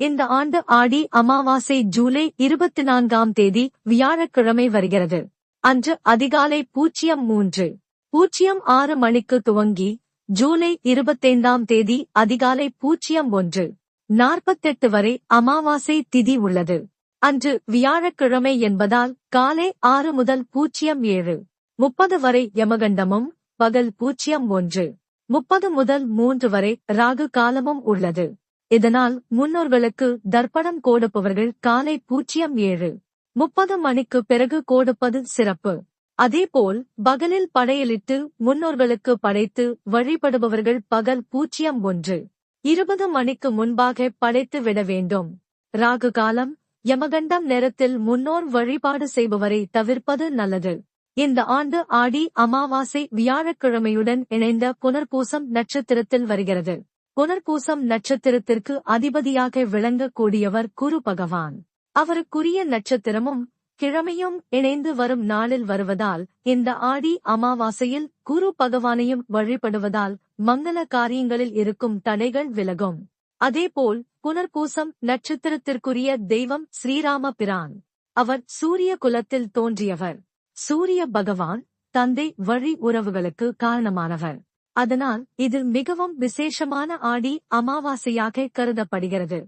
இந்த ஆண்டு ஆடி அமாவாசை ஜூலை இருபத்தி நான்காம் தேதி வியாழக்கிழமை வருகிறது. அன்று அதிகாலை பூஜ்ஜியம் மூன்று. பூஜ்ஜியம் ஆறு மணிக்கு துவங்கி ஜூலை இருபத்தைந்தாம் தேதி அதிகாலை பூஜ்ஜியம் ஒன்று. நாற்பத்தெட்டு வரை அமாவாசை திதி உள்ளது. அன்று வியாழக்கிழமை என்பதால் காலை ஆறு முதல் பூஜ்ஜியம் ஏழு. முப்பது வரை யமகண்டமும் பகல் பூஜ்ஜியம் ஒன்று. முப்பது முதல் மூன்று வரை ராகு காலமும் உள்ளது. இதனால் முன்னோர்களுக்கு தர்ப்பணம் கோடுப்பவர்கள் காலை பூஜ்ஜியம் ஏழு. முப்பது மணிக்கு பிறகு கோடுப்பது சிறப்பு. அதேபோல் பகலில் படையலிட்டு முன்னோர்களுக்கு படைத்து வழிபடுபவர்கள் பகல் பூஜ்ஜியம் ஒன்று. இருபது மணிக்கு முன்பாக படைத்து விட வேண்டும். ராகு காலம் யமகண்டம் நேரத்தில் முன்னோர் வழிபாடு செய்பவரை தவிர்ப்பது நல்லது. இந்த ஆண்டு ஆடி அமாவாசை வியாழக்கிழமையுடன் இணைந்த புனர்பூசம் நட்சத்திரத்தில் வருகிறது. புனர்பூசம் நட்சத்திரத்திற்கு அதிபதியாக விளங்கக்கூடியவர் குரு பகவான். அவருக்குரிய நட்சத்திரமும் கிழமையும் இணைந்து வரும் நாளில் வருவதால் இந்த ஆடி அமாவாசையில் குரு பகவானையும் வழிபடுவதால் மங்கள காரியங்களில் இருக்கும் தடைகள் விலகும். அதேபோல் புனர்பூசம் நட்சத்திரத்திற்குரிய தெய்வம் ஸ்ரீராம பிரான் அவர் சூரிய குலத்தில் தோன்றியவர். சூரிய பகவான் தந்தை வழி உறவுகளுக்கு காரணமானவர். அதனால் இது மிகவும் விசேஷமான ஆடி அமாவாசையாக கருதப்படுகிறது.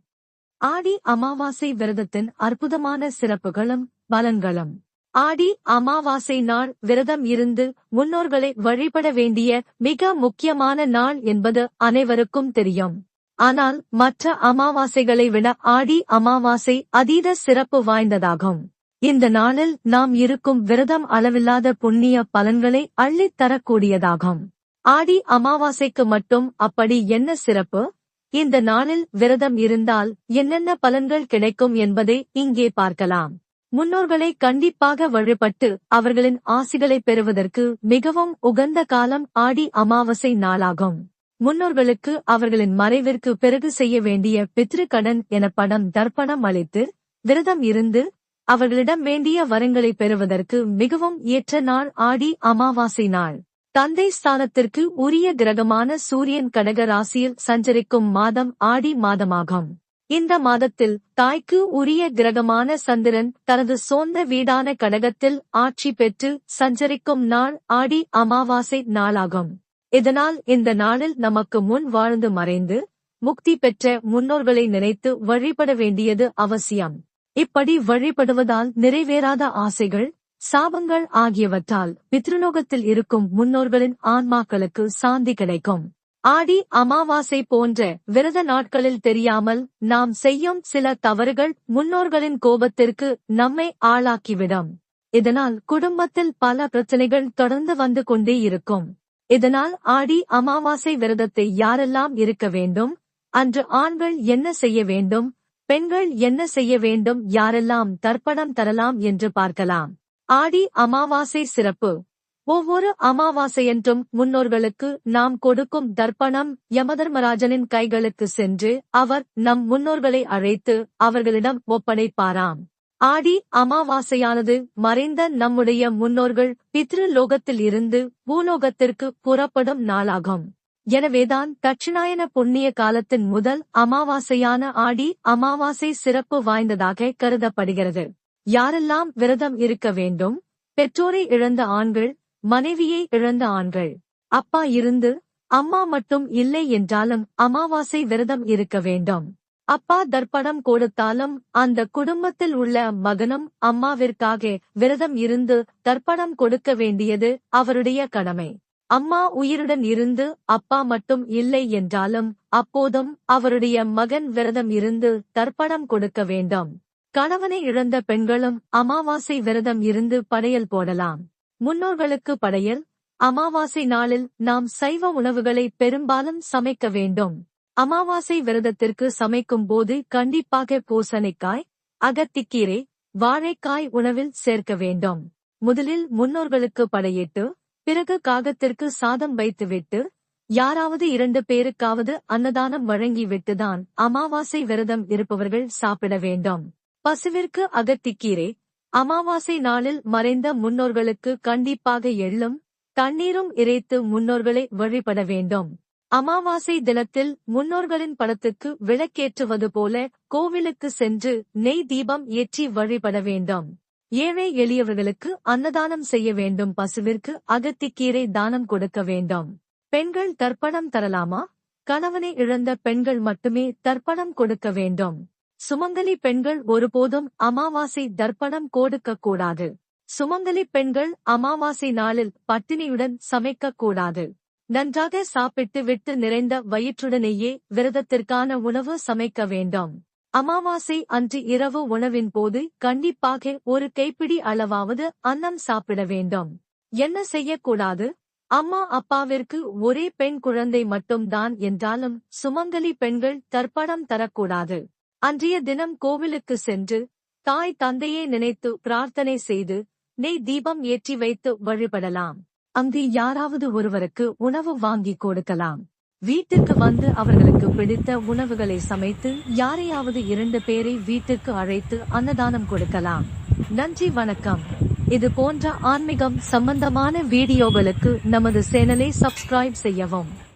ஆடி அமாவாசை விரதத்தின் அற்புதமான சிறப்புகளும் பலன்களும். ஆடி அமாவாசை நாள் விரதம் இருந்து முன்னோர்களை வழிபட வேண்டிய மிக முக்கியமான நாள் என்பது அனைவருக்கும் தெரியும். ஆனால் மற்ற அமாவாசைகளை விட ஆடி அமாவாசை அதீத சிறப்பு வாய்ந்ததாகும். இந்த நாளில் நாம் இருக்கும் விரதம் அளவில்லாத புண்ணிய பலன்களை அள்ளித் தரக்கூடியதாகும். ஆடி அமாவாசைக்கு மட்டும் அப்படி என்ன சிறப்பு? இந்த நாளில் விரதம் இருந்தால் என்னென்ன பலன்கள் கிடைக்கும் என்பதை இங்கே பார்க்கலாம். முன்னோர்களை கண்டிப்பாக வழிபட்டு அவர்களின் ஆசிகளை பெறுவதற்கு மிகவும் உகந்த காலம் ஆடி அமாவாசை நாளாகும். முன்னோர்களுக்கு அவர்களின் மறைவிற்கு பிறகு செய்ய வேண்டிய பித்ருக்கடன் கடன் எனப்படும் தர்ப்பணம் அளித்து விரதம் இருந்து அவர்களிடம் வேண்டிய வரங்களை பெறுவதற்கு மிகவும் ஏற்ற நாள் ஆடி அமாவாசை நாள். தந்தை ஸ்தானத்திற்கு உரிய கிரகமான சூரியன் கடக ராசியில் சஞ்சரிக்கும் மாதம் ஆடி மாதமாகும். இந்த மாதத்தில் தாய்க்கு உரிய கிரகமான சந்திரன் தனது சொந்த வீடான கடகத்தில் ஆட்சி பெற்று சஞ்சரிக்கும் நாள் ஆடி அமாவாசை நாளாகும். இதனால் இந்த நாளில் நமக்கு முன் வாழ்ந்து மறைந்து முக்தி பெற்ற முன்னோர்களை நினைத்து வழிபட வேண்டியது அவசியம். இப்படி வழிபடுவதால் நிறைவேறாத ஆசைகள் சாபங்கள் ஆகியவற்றால் பித்ருலோகத்தில் இருக்கும் முன்னோர்களின் ஆன்மாக்களுக்கு சாந்தி கிடைக்கும். ஆடி அமாவாசை போன்ற விரத நாட்களில் தெரியாமல் நாம் செய்யும் சில தவறுகள் முன்னோர்களின் கோபத்திற்கு நம்மை ஆளாக்கிவிடும். இதனால் குடும்பத்தில் பல பிரச்சனைகள் தொடர்ந்து வந்து கொண்டே இருக்கும். இதனால் ஆடி அமாவாசை விரதத்தை யாரெல்லாம் இருக்க வேண்டும்? அன்று ஆண்கள் என்ன செய்ய வேண்டும்? பெண்கள் என்ன செய்ய வேண்டும்? யாரெல்லாம் தர்ப்பணம் தரலாம் என்று பார்க்கலாம். ஆடி அமாவாசை சிறப்பு. ஒவ்வொரு அமாவாசையன்றும் முன்னோர்களுக்கு நாம் கொடுக்கும் தர்ப்பணம் யமதர்மராஜனின் கைகளுக்கு சென்று அவர் நம் முன்னோர்களை அழைத்து அவர்களிடம் ஒப்படைப்பாராம். ஆடி அமாவாசையானது மறைந்த நம்முடைய முன்னோர்கள் பித்ரு லோகத்தில் இருந்து பூலோகத்திற்கு புறப்படும் நாளாகும். எனவேதான் தட்சிணாயன புண்ணிய காலத்தின் முதல் அமாவாசையான ஆடி அமாவாசை சிறப்பு வாய்ந்ததாக கருதப்படுகிறது. யாரெல்லாம் விரதம் இருக்க வேண்டும்? பெற்றோரை இழந்த ஆண்கள் மனைவியை இழந்த ஆண்கள். அப்பா இருந்து அம்மா மட்டும் இல்லை என்றாலும் அமாவாசை விரதம் இருக்க வேண்டும். அப்பா தர்ப்பணம் கொடுத்தாலும் அந்த குடும்பத்தில் உள்ள மகனும் அம்மாவிற்காக விரதம் இருந்து தர்ப்பணம் கொடுக்க வேண்டியது அவருடைய கடமை. அம்மா உயிருடன் இருந்து அப்பா மட்டும் இல்லை என்றாலும் அப்போதும் அவருடைய மகன் விரதம் இருந்து தர்ப்பணம் கொடுக்க வேண்டும். கணவனை இழந்த பெண்களும் அமாவாசை விரதம் இருந்து படையல் போடலாம். முன்னோர்களுக்கு படையல் அமாவாசை நாளில் நாம் சைவ உணவுகளை பெரும்பாலும் சமைக்க வேண்டும். அமாவாசை விரதத்திற்கு சமைக்கும் போது கண்டிப்பாக பூசணிக்காய் அகத்திக்கீரை வாழைக்காய் உணவில் சேர்க்க வேண்டும். முதலில் முன்னோர்களுக்கு படையிட்டு பிறகு காகத்திற்கு சாதம் வைத்துவிட்டு யாராவது இரண்டு பேருக்காவது அன்னதானம் வழங்கிவிட்டுதான் அமாவாசை விரதம் இருப்பவர்கள் சாப்பிட வேண்டும். பசுவிற்கு அகத்திக்கீரை அமாவாசை நாளில் மறைந்த முன்னோர்களுக்கு கண்டிப்பாக எள்ளும் தண்ணீரும் இறைத்து முன்னோர்களை வழிபட வேண்டும். அமாவாசை தினத்தில் முன்னோர்களின் படத்துக்கு விளக்கேற்றுவது போல கோவிலுக்கு சென்று நெய் தீபம் ஏற்றி வழிபட வேண்டும். ஏழை எளியவர்களுக்கு அன்னதானம் செய்ய வேண்டும். பசுவிற்கு அகத்திக்கீரை தானம் கொடுக்க வேண்டும். பெண்கள் தர்ப்பணம் தரலாமா? கணவனை இழந்த பெண்கள் மட்டுமே தர்ப்பணம் கொடுக்க வேண்டும். சுமங்கலி பெண்கள் ஒருபோதும் அமாவாசை தர்ப்பணம் கொடுக்க கூடாது சுமங்கலி பெண்கள் அமாவாசை நாளில் பட்டினியுடன் சமைக்க கூடாது நன்றாக சாப்பிட்டு விட்டு நிறைந்த வயிற்றுடனேயே விரதத்திற்கான உணவு சமைக்க வேண்டும். அமாவாசை அன்று இரவு உணவின் போது கண்டிப்பாக ஒரு கைப்பிடி அளவாவது அன்னம் சாப்பிட வேண்டும். என்ன செய்யக்கூடாது? அம்மா அப்பாவிற்கு ஒரே பெண் குழந்தை மட்டும்தான் என்றாலும் சுமங்கலி பெண்கள் தர்ப்பணம் தரக்கூடாது. அன்றைய தினம் கோவிலுக்கு சென்று தாய் தந்தையை நினைத்து பிரார்த்தனை செய்து நெய் தீபம் ஏற்றி வைத்து வழிபடலாம். அங்கு யாராவது ஒருவருக்கு உணவு வாங்கி கொடுக்கலாம். வீட்டுக்கு வந்து அவர்களுக்கு பிடித்த உணவுகளை சமைத்து யாரையாவது இரண்டு பேரை வீட்டுக்கு அழைத்து அன்னதானம் கொடுக்கலாம். நன்றி வணக்கம். இது போன்ற ஆன்மீகம் சம்பந்தமான வீடியோகளுக்கு நமது சேனலை சப்ஸ்கிரைப் செய்யவும்.